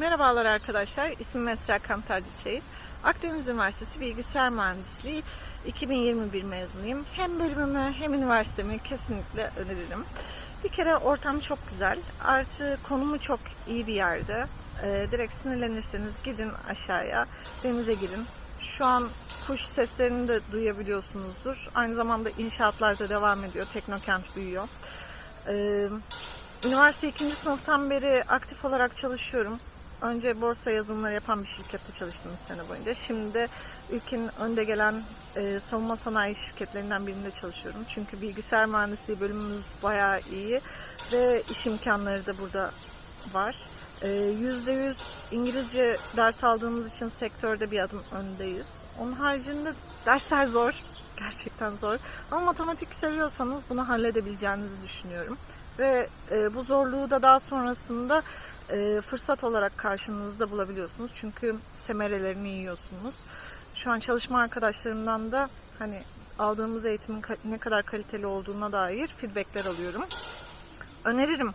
Merhabalar arkadaşlar, ismim Esra Kantarcıçayır. Akdeniz Üniversitesi Bilgisayar Mühendisliği 2021 mezunuyum. Hem bölümümü hem üniversitemi kesinlikle öneririm. Bir kere ortam çok güzel, artı konumu çok iyi bir yerde. Ee, direkt sinirlenirseniz gidin aşağıya, denize girin. Şu an kuş seslerini de duyabiliyorsunuzdur. Aynı zamanda inşaatlar da devam ediyor, teknokent büyüyor. Ee, Üniversite ikinci sınıftan beri aktif olarak çalışıyorum. Önce borsa yazılımları yapan bir şirkette çalıştım 3 sene boyunca. Şimdi de ülkenin önde gelen e, savunma sanayi şirketlerinden birinde çalışıyorum. Çünkü bilgisayar mühendisliği bölümümüz bayağı iyi ve iş imkanları da burada var. E, %100 İngilizce ders aldığımız için sektörde bir adım öndeyiz. Onun haricinde dersler zor. Gerçekten zor. Ama matematik seviyorsanız bunu halledebileceğinizi düşünüyorum. Ve e, bu zorluğu da daha sonrasında e, fırsat olarak karşınızda bulabiliyorsunuz. Çünkü semerelerini yiyorsunuz. Şu an çalışma arkadaşlarımdan da hani aldığımız eğitimin ne kadar kaliteli olduğuna dair feedbackler alıyorum. Öneririm.